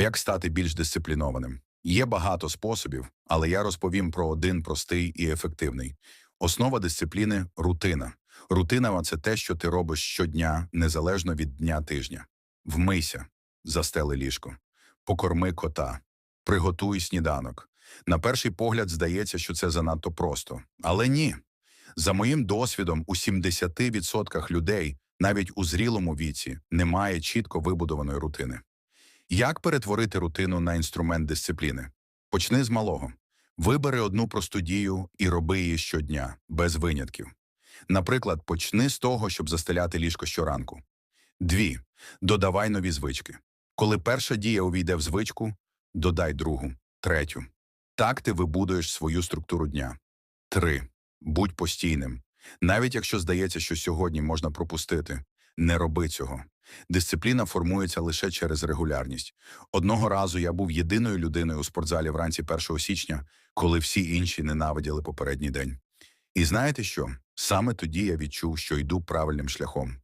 Як стати більш дисциплінованим? Є багато способів, але я розповім про один простий і ефективний. Основа дисципліни рутина. Рутина це те, що ти робиш щодня, незалежно від дня тижня. Вмийся, застели ліжко, покорми кота, приготуй сніданок. На перший погляд здається, що це занадто просто. Але ні. За моїм досвідом, у 70% людей, навіть у зрілому віці, немає чітко вибудованої рутини. Як перетворити рутину на інструмент дисципліни? Почни з малого. Вибери одну просту дію і роби її щодня, без винятків. Наприклад, почни з того, щоб застеляти ліжко щоранку. Дві. Додавай нові звички. Коли перша дія увійде в звичку, додай другу, третю. Так ти вибудуєш свою структуру дня. Три. Будь постійним. Навіть якщо здається, що сьогодні можна пропустити, не роби цього. Дисципліна формується лише через регулярність. Одного разу я був єдиною людиною у спортзалі вранці 1 січня, коли всі інші ненавиділи попередній день. І знаєте що? Саме тоді я відчув, що йду правильним шляхом.